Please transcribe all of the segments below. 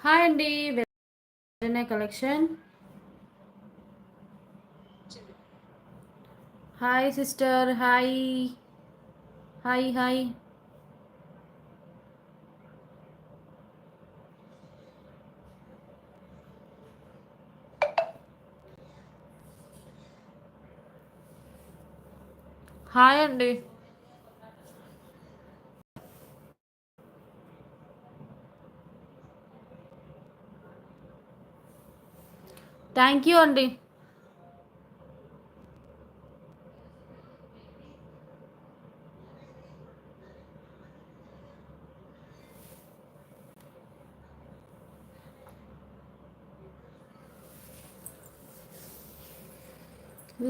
Hi అండి వెజనే collection hi sister hi hi hi hi అండి thank you అండి.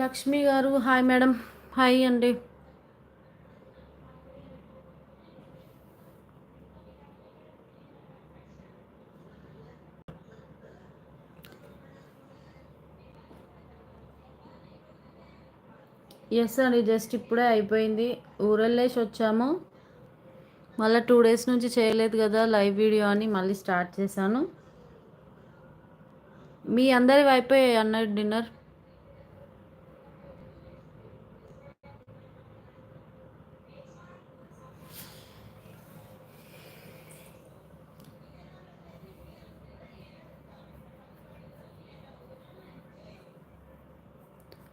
లక్ష్మి గారు హాయ్ మేడం. హాయ్ అండి. ఎస్ అండి జస్ట్ ఇప్పుడే అయిపోయింది. ఊరెళ్ళేసి వచ్చాము. మళ్ళీ టూ డేస్ నుంచి చేయలేదు కదా లైవ్ వీడియో అని మళ్ళీ స్టార్ట్ చేశాను. మీ అందరి అయిపోయాయి అన్నట్టు dinner.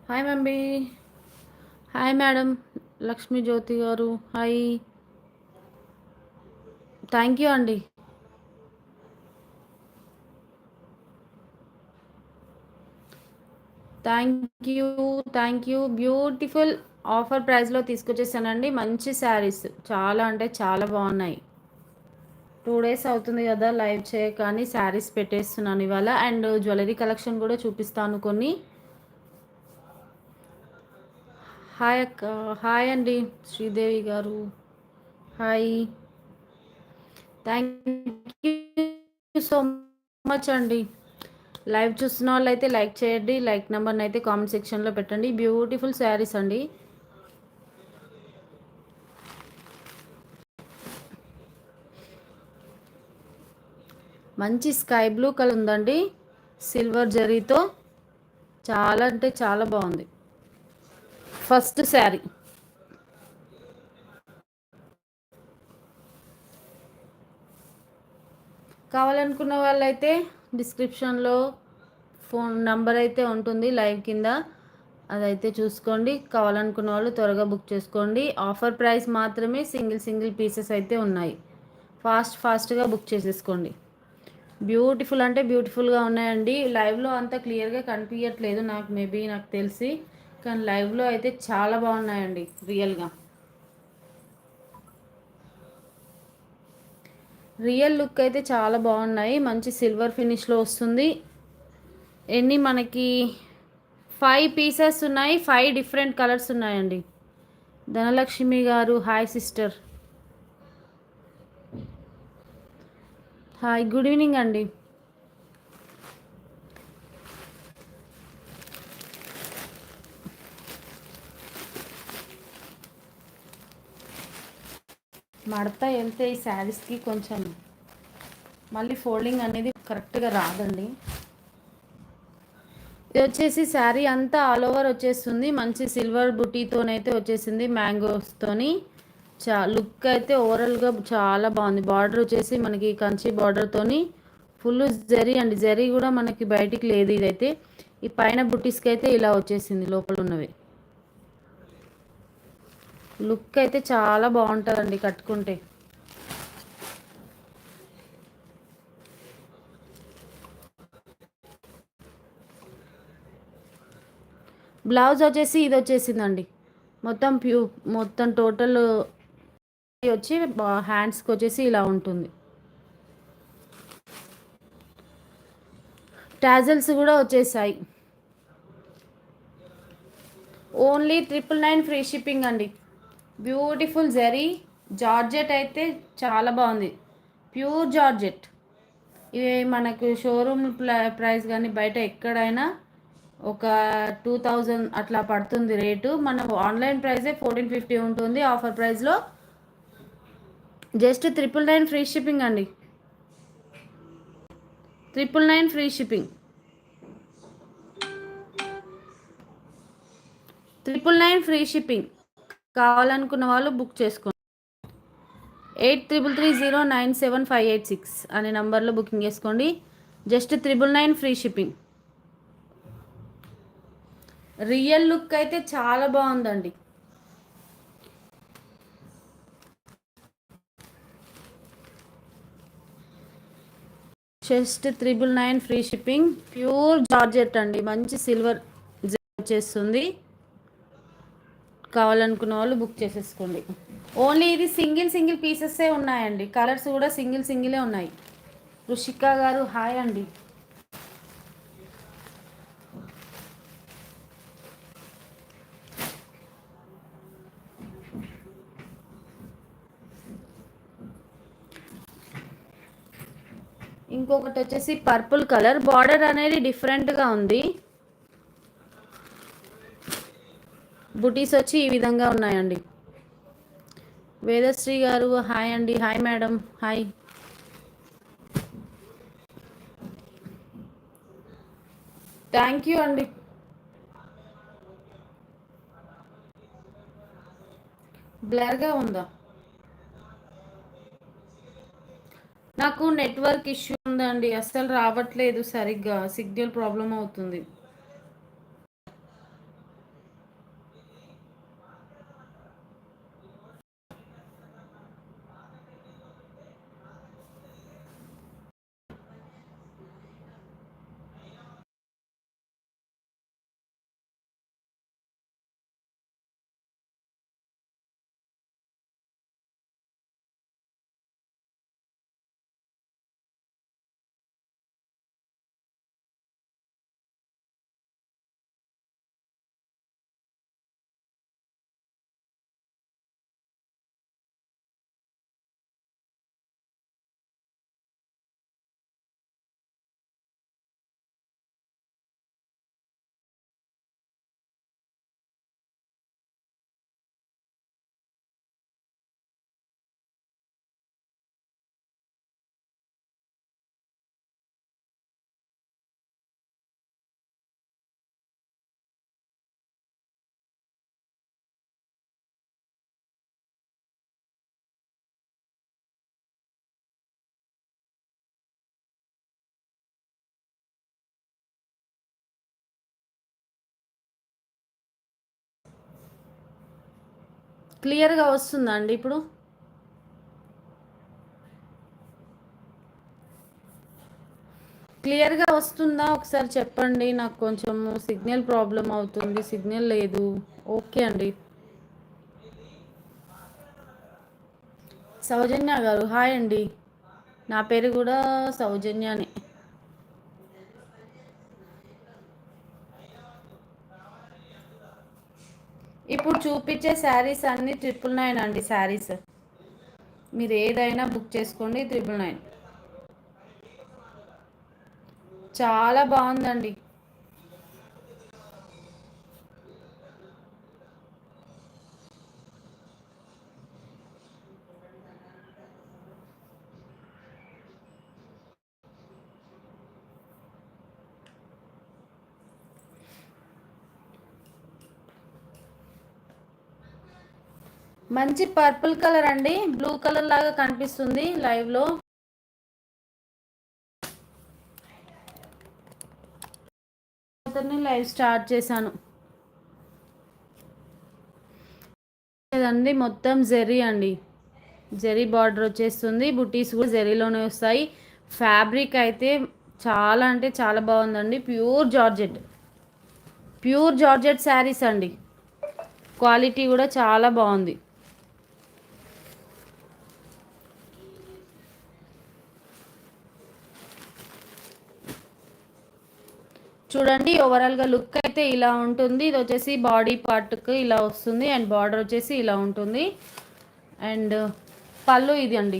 Hi mummy hi madam Lakshmi Jyothi గారు హాయ్. థ్యాంక్ యూ అండి. Thank you thank you. Beautiful offer ప్రైస్లో తీసుకొచ్చేసానండి. మంచి శారీస్. చాలా అంటే చాలా బాగున్నాయి. టూ డేస్ అవుతుంది కదా లైవ్ చేయక కానీ శారీస్ పెట్టేస్తున్నాను ఇవాళ. అండ్ జ్యువెలరీ కలెక్షన్ కూడా చూపిస్తాను కొన్ని. హాయ్ అక్క. హాయ్ అండి. శ్రీదేవి గారు. Hi. Thank you so much అండి. లైవ్ చూస్తున్న వాళ్ళు అయితే లైక్ చేయండి. లైక్ నెంబర్ని అయితే కామెంట్ సెక్షన్లో పెట్టండి. బ్యూటిఫుల్ శారీస్ అండి. మంచి స్కై బ్లూ కలర్ ఉందండి. సిల్వర్ జరీతో. చాలా అంటే చాలా బాగుంది. ఫస్ట్ శారీ. కావాలనుకున్న వాళ్ళైతే డిస్క్రిప్షన్లో ఫోన్ నంబర్ అయితే ఉంటుంది లైవ్ కింద. అదైతే చూసుకోండి. కావాలనుకున్న వాళ్ళు త్వరగా బుక్ చేసుకోండి. ఆఫర్ ప్రైస్ మాత్రమే సింగిల్ సింగిల్ పీసెస్ అయితే ఉన్నాయి. ఫాస్ట్ ఫాస్ట్గా బుక్ చేసేసుకోండి. బ్యూటిఫుల్ అంటే బ్యూటిఫుల్గా ఉన్నాయండి. లైవ్లో అంత క్లియర్గా కనిపించట్లేదు నాకు మేబీ నాకు తెలిసి. కానీ లైవ్లో అయితే చాలా బాగున్నాయండి రియల్గా. రియల్ లుక్ అయితే చాలా బాగున్నాయి మంచి సిల్వర్ ఫినిష్లో వస్తుంది. ఎన్ని మనకి ఫైవ్ పీసెస్ ఉన్నాయి ఫైవ్ డిఫరెంట్ కలర్స్ ఉన్నాయండి. ధనలక్ష్మి గారు hi sister. Hi good evening అండి. మడత వెళ్తే ఈ శారీస్కి కొంచెం మళ్ళీ ఫోల్డింగ్ అనేది కరెక్ట్గా రాదండి. ఇది వచ్చేసి శారీ అంతా ఆల్ ఓవర్ వచ్చేస్తుంది. మంచి సిల్వర్ బుటీతోనైతే వచ్చేసింది మ్యాంగోస్తోని చా లుక్ అయితే ఓవరాల్గా చాలా బాగుంది. బార్డర్ వచ్చేసి మనకి కంచి బార్డర్తోని ఫుల్ జరీ అండి. జరీ కూడా మనకి బయటికి లేదు ఇదైతే. ఈ పైన బుటీస్కి అయితే ఇలా వచ్చేసింది లోపల ఉన్నవి. లుక్ అయితే చాలా బాగుంటుందండి కట్టుకుంటే. బ్లౌజ్ వచ్చేసి ఇది వచ్చేసిందండి. మొత్తం ప్యూ మొత్తం టోటల్ వచ్చి హ్యాండ్స్కి వచ్చేసి ఇలా ఉంటుంది. టాజల్స్ కూడా వచ్చేసాయి. Only triple nine free shipping అండి. బ్యూటిఫుల్ జరీ. జార్జెట్ అయితే చాలా బాగుంది. Pure georgette. ఇవి మనకు షోరూమ్ ప్రైస్ కానీ బయట ఎక్కడైనా ఒక టూ థౌజండ్ అట్లా పడుతుంది రేటు. మనం ఆన్లైన్ ప్రైజే ఫోర్టీన్ ఫిఫ్టీ ఉంటుంది. ఆఫర్ ప్రైస్లో just triple nine free shipping అండి. Triple nine free shipping. Triple nine free shipping. కావాలనుకున్న వాళ్ళు బుక్ చేసుకోండి eight triple three zero nine seven five eight six అనే నంబర్లో బుకింగ్ చేసుకోండి. Just triple nine free shipping. Real look అయితే చాలా బాగుందండి. Just triple nine free shipping. Pure georgette అండి. మంచి సిల్వర్ వచ్చేస్తుంది. కావాలనుకున్న వాళ్ళు బుక్ చేసేసుకోండి. ఓన్లీ ఇది సింగిల్ సింగిల్ పీసెస్సే ఉన్నాయండి. కలర్స్ కూడా సింగిల్ సింగిలే ఉన్నాయి. రుషిక గారు హాయ్ అండి. ఇంకొకటి వచ్చేసి పర్పుల్ కలర్ బార్డర్ అనేది డిఫరెంట్గా ఉంది. బుటీస్ వచ్చి ఈ విధంగా ఉన్నాయండి. వేదశ్రీ గారు హాయ్ అండి. Hi madam. Hi. Thank you అండి. బ్లర్గా ఉందా? నాకు నెట్వర్క్ ఇష్యూ ఉందండి. అస్సలు రావట్లేదు సరిగ్గా. సిగ్నల్ ప్రాబ్లం అవుతుంది. క్లియర్గా వస్తుందా అండి ఇప్పుడు. క్లియర్గా వస్తుందా? ఒకసారి చెప్పండి. నాకు కొంచెం సిగ్నల్ ప్రాబ్లం అవుతుంది. సిగ్నల్ లేదు. ఓకే అండి. సౌజన్య గారు. హాయ్ అండి. నా పేరు కూడా సౌజన్యనే. ఇప్పుడు చూపించే శారీస్ అన్ని ట్రిపుల్ నైన్ అండి శారీస్. మీరు ఏదైనా బుక్ చేసుకోండి ట్రిపుల్ నైన్ చాలా బాగుందండి. మంచి పర్పుల్ కలర్ అండి. బ్లూ కలర్ లాగా కనిపిస్తుంది లైవ్లో లైవ్ స్టార్ట్ చేశాను. లేదండి మొత్తం జెర్రీ అండి. జెర్రీ బార్డర్ వచ్చేస్తుంది. బుటీస్ కూడా జెర్రీలోనే వస్తాయి. ఫ్యాబ్రిక్ అయితే చాలా అంటే చాలా బాగుందండి. Pure georgette. Pure georgette saris అండి. క్వాలిటీ కూడా చాలా బాగుంది. చూడండి ఓవరాల్గా లుక్ అయితే ఇలా ఉంటుంది. ఇది వచ్చేసి బాడీ పార్ట్కి ఇలా వస్తుంది. అండ్ బార్డర్ వచ్చేసి ఇలా ఉంటుంది. అండ్ పళ్ళు ఇది అండి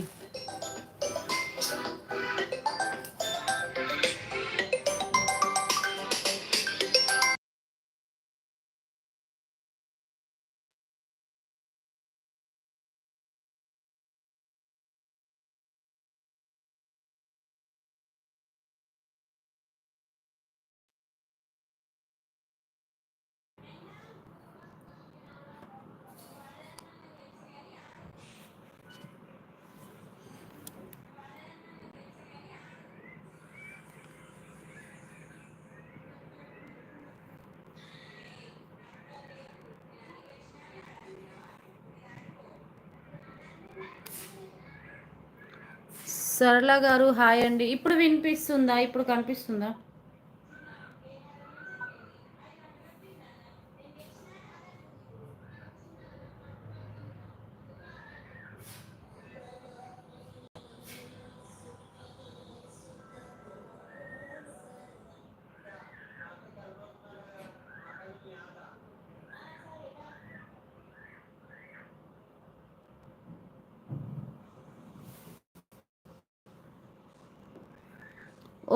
సరళ గారు హాయ్ అండి. ఇప్పుడు వినిపిస్తుందా? ఇప్పుడు కనిపిస్తుందా?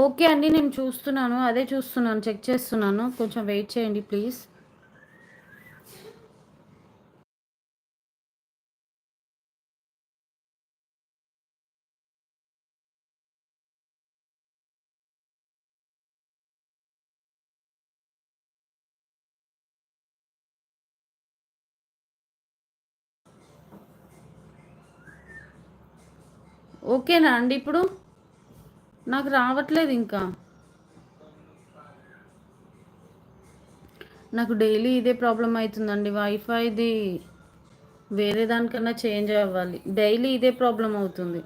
ఓకే అండి నేను చూస్తున్నాను. అదే చూస్తున్నాను చెక్ చేస్తున్నాను. కొంచెం వెయిట్ చేయండి ప్లీజ్. ఓకేనా అండి ఇప్పుడు? నాకు రావట్లేదు ఇంకా. నాకు డైలీ ఇదే ప్రాబ్లం అవుతుందండి. వైఫైది వేరే దానికన్నా చేంజ్ అవ్వాలి. డైలీ ఇదే ప్రాబ్లం అవుతుంది.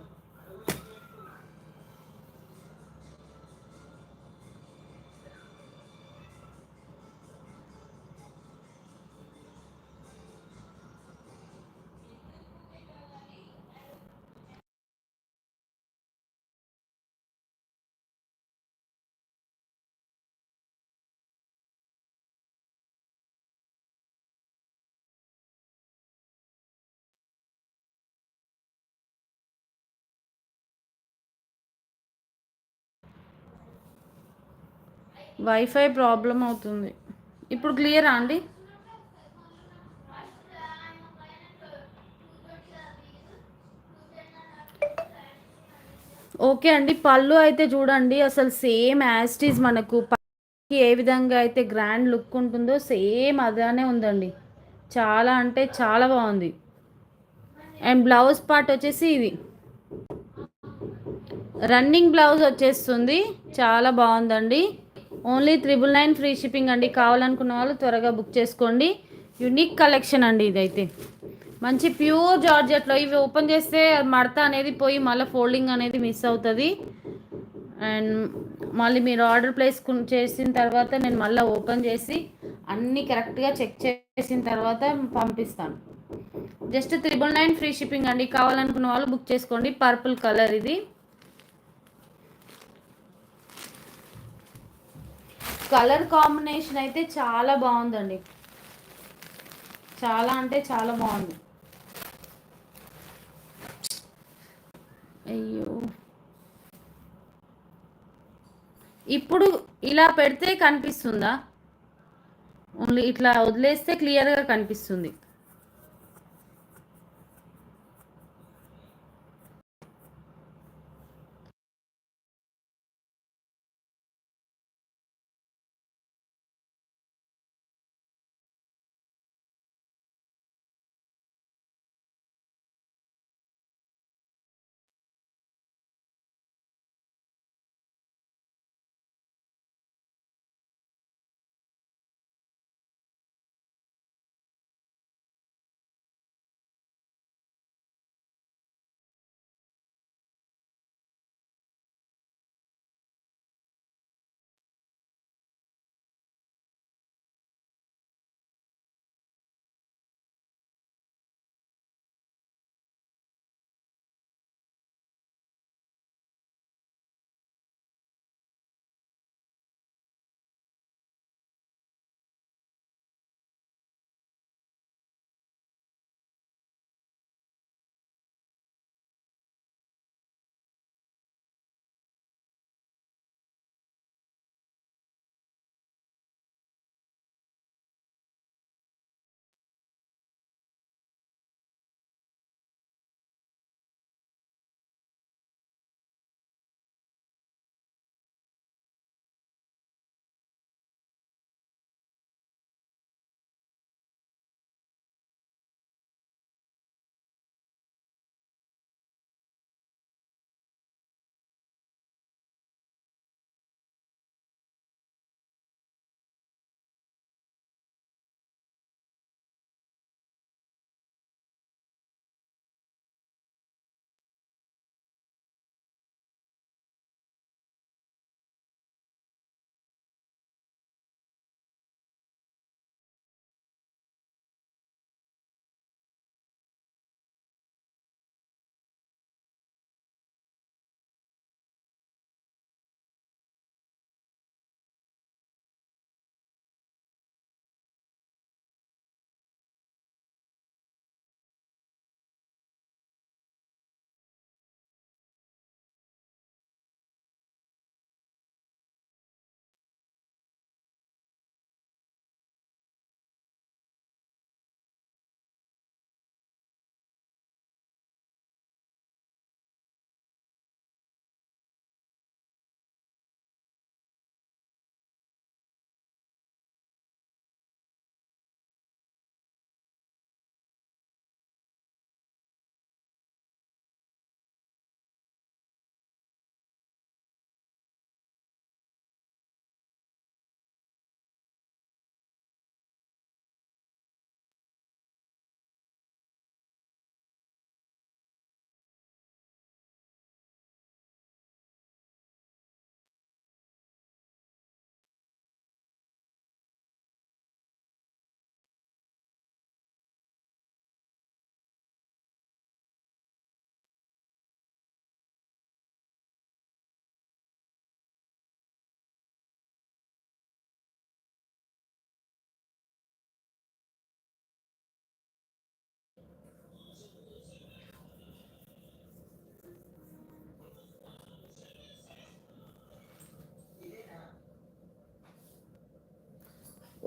వైఫై ప్రాబ్లం అవుతుంది. ఇప్పుడు క్లియరా అండి? ఓకే అండి. పళ్ళు అయితే చూడండి. అసలు సేమ్ యాస్టీజ్ మనకు. ఏ విధంగా అయితే గ్రాండ్ లుక్ ఉంటుందో సేమ్ అదానే ఉందండి. చాలా అంటే చాలా బాగుంది. అండ్ బ్లౌజ్ పార్ట్ వచ్చేసి ఇది. రన్నింగ్ బ్లౌజ్ వచ్చేస్తుంది. చాలా బాగుందండి. Only triple nine free shipping అండి. కావాలనుకున్న వాళ్ళు త్వరగా బుక్ చేసుకోండి. యునిక్ కలెక్షన్ అండి ఇదైతే. మంచి ప్యూర్ జార్జెట్లో ఇవి ఓపెన్ చేస్తే మడత అనేది పోయి మళ్ళీ ఫోల్డింగ్ అనేది మిస్ అవుతుంది. అండ్ మళ్ళీ మీరు ఆర్డర్ ప్లేస్ చేసిన తర్వాత నేను మళ్ళీ ఓపెన్ చేసి అన్నీ కరెక్ట్గా చెక్ చేసిన తర్వాత పంపిస్తాను. Just triple nine free shipping అండి. కావాలనుకున్న వాళ్ళు బుక్ చేసుకోండి. పర్పుల్ కలర్ ఇది. కలర్ కాంబినేషన్ అయితే చాలా బాగుందండి. చాలా అంటే చాలా బాగుంది. అయ్యో. ఇప్పుడు ఇలా పెడితే కనిపిస్తుందా? ఓన్లీ ఇట్లా వదిలేస్తే క్లియర్గా కనిపిస్తుంది.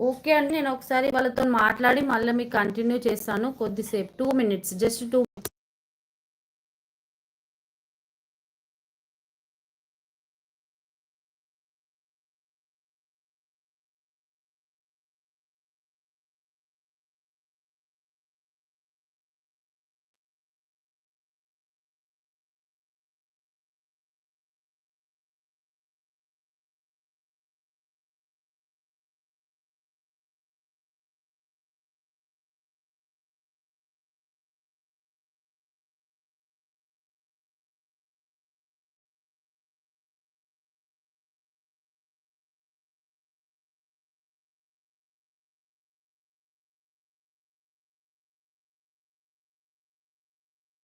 ఓకే అండి నేను ఒకసారి వాళ్ళతో మాట్లాడి మళ్ళీ మీకు కంటిన్యూ చేస్తాను కొద్దిసేపు టూ మినిట్స్ జస్ట్ టూ